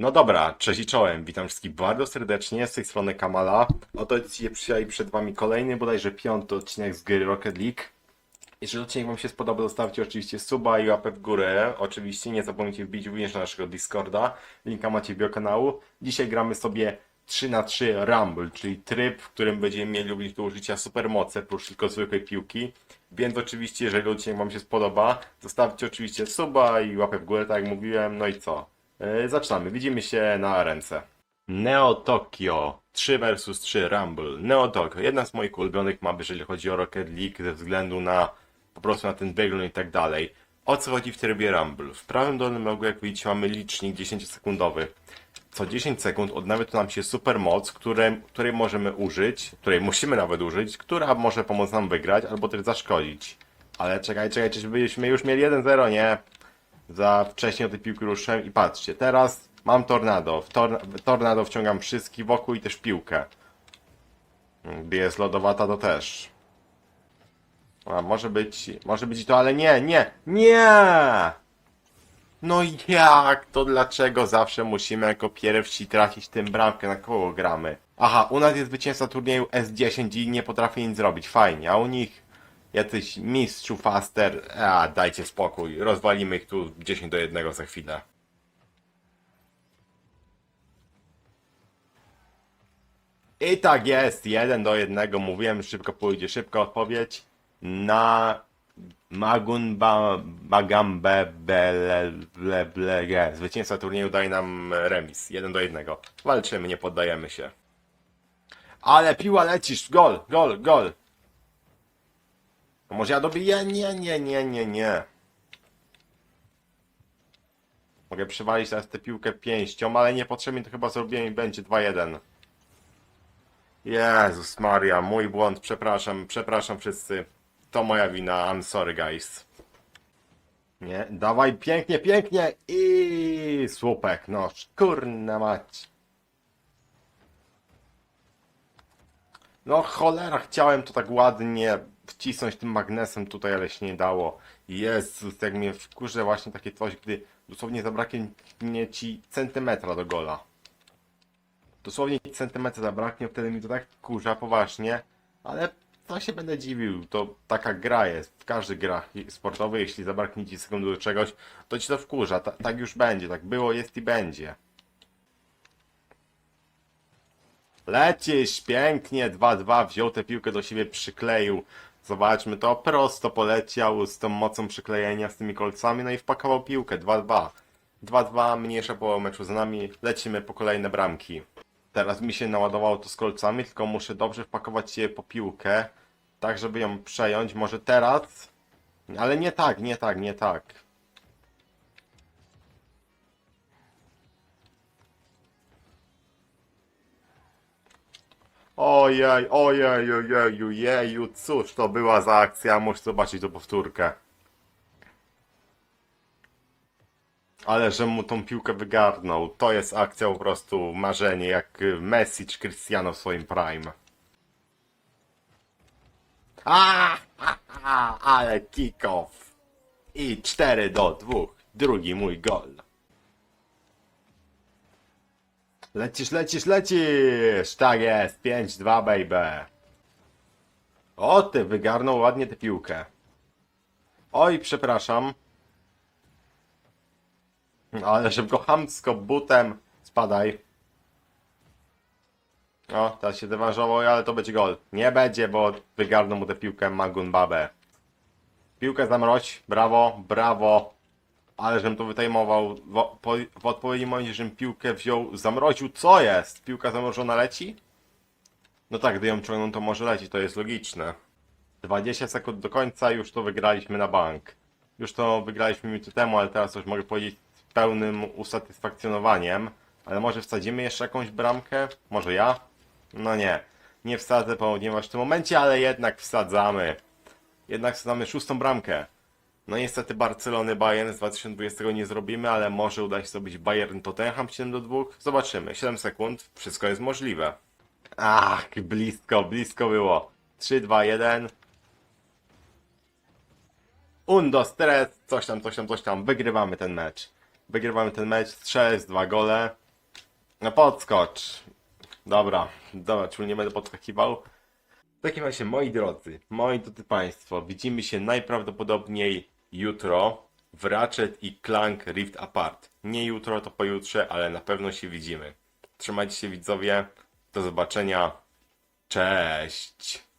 No dobra, cześć i czołem, witam wszystkich bardzo serdecznie, z tej strony Kamala. Oto dzisiaj przed wami kolejny, bodajże piąty odcinek z gry Rocket League. Jeżeli odcinek wam się spodoba, zostawcie oczywiście suba i łapę w górę. Oczywiście nie zapomnijcie wbić również na naszego Discorda, linka macie w biokanału. Dzisiaj gramy sobie 3 na 3 Rumble, czyli tryb, w którym będziemy mieli również do użycia supermoce, plus tylko zwykłej piłki. Więc oczywiście, jeżeli odcinek wam się spodoba, zostawcie oczywiście suba i łapę w górę, tak jak mówiłem, no i co? Yy, zaczynamy, widzimy się na ręce. Neo Tokyo 3 vs 3 Rumble. Neo Tokyo, jedna z moich ulubionych map, jeżeli chodzi o Rocket League, ze względu na po prostu na ten wygląd i tak dalej. O co chodzi w trybie Rumble? W prawym dolnym rogu, jak widzicie, mamy licznik 10-sekundowy. Co 10 sekund odnawia tu nam się super moc, które, której możemy użyć, której musimy nawet użyć, która może pomóc nam wygrać albo też zaszkodzić. Ale czekaj, czekaj, czy byśmy już mieli 1-0, nie? Za wcześnie od tej piłki ruszyłem i patrzcie, teraz mam tornado. W, torna w tornado wciągam wszystkich wokół i też piłkę. Gdy jest lodowata, to też. A, może być, może być i to, ale nie, nie, nie! No jak? To dlaczego zawsze musimy jako pierwsi trafić tym bramkę? Na kogo gramy? Aha, u nas jest zwycięzca turnieju S10 i nie potrafi nic zrobić. Fajnie, a u nich jacyś mistrzu faster. A, dajcie spokój. Rozwalimy ich tu 10 do 1 za chwilę. I tak jest, 1 do 1. Mówiłem, szybko pójdzie, szybka odpowiedź. Na Magunba Magambe Bele ble, ble, ble. Zwycięzca turnieju daje nam remis. 1 do 1. Walczymy, nie poddajemy się. Ale piła lecisz, gol, gol, gol. A może ja dobiję? Nie, nie, nie, nie, nie. Mogę przywalić teraz tę piłkę pięścią, ale niepotrzebnie to chyba zrobiłem i będzie 2-1. Jezus Maria, mój błąd, przepraszam, przepraszam wszyscy. To moja wina, I'm sorry guys. Nie, dawaj pięknie, pięknie i słupek, no kurna mać. No cholera, chciałem to tak ładnie wcisnąć tym magnesem tutaj, ale się nie dało. Jezus, jak mnie wkurza właśnie takie coś, gdy dosłownie zabraknie ci centymetra do gola. Dosłownie centymetr zabraknie, wtedy mi to tak kurza poważnie, ale co się będę dziwił, to taka gra jest, w każdej grach sportowej, jeśli zabraknie ci sekundy do czegoś, to ci to wkurza, Ta, tak już będzie, tak było, jest i będzie. Lecisz, pięknie, 2-2, wziął tę piłkę do siebie, przykleił. Zobaczmy, to prosto poleciał z tą mocą przyklejenia, z tymi kolcami, no i wpakował piłkę, 2-2. 2-2, mniejsza połowa meczu za nami, lecimy po kolejne bramki. Teraz mi się naładowało to z kolcami, tylko muszę dobrze wpakować się po piłkę, tak żeby ją przejąć. Może teraz? Ale nie tak, nie tak, nie tak. Ojej, ojej, ojeju, jeju, cóż to była za akcja, muszę zobaczyć tą powtórkę. Ale że mu tą piłkę wygarnął, to jest akcja po prostu marzenie, jak Messi czy Cristiano w swoim prime. A, ale kick-off. I 4 do 2. Drugi mój gol. Lecisz, lecisz, lecisz! Tak jest, 5-2 baby. O, ty wygarnął ładnie tę piłkę. Oj, przepraszam. Ale szybko chamsko butem spadaj. O, teraz się dewanżował, ale to będzie gol. Nie będzie, bo wygarnął mu tę piłkę Magun Babę. Piłkę zamroź, brawo, brawo. Ale żem to wytajmował w, po, w odpowiednim momencie, żem piłkę wziął, zamroził. Co jest? Piłka zamrożona leci? No tak, gdy ją ciągną, to może leci, to jest logiczne. 20 sekund do końca, już to wygraliśmy na bank. Już to wygraliśmy minuty temu, ale teraz już mogę powiedzieć z pełnym usatysfakcjonowaniem. Ale może wsadzimy jeszcze jakąś bramkę? Może ja? No nie. Nie wsadzę, ponieważ w tym momencie, ale jednak wsadzamy. Jednak wsadzamy szóstą bramkę. No niestety Barcelony Bayern z 2020 nie zrobimy, ale może uda się zrobić Bayern Tottenham 7 do 2. Zobaczymy. 7 sekund. Wszystko jest możliwe. Ach, blisko, blisko było. 3, 2, 1. Undo, stres, coś tam, coś tam, coś tam. Wygrywamy ten mecz. Wygrywamy ten mecz, strzelec, dwa gole. No podskocz. Dobra, dobra, czyli nie będę podskakiwał. W takim razie, moi drodzy, moi drodzy Państwo, widzimy się najprawdopodobniej jutro w Ratchet i Clank Rift Apart. Nie jutro, to pojutrze, ale na pewno się widzimy. Trzymajcie się widzowie, do zobaczenia, cześć!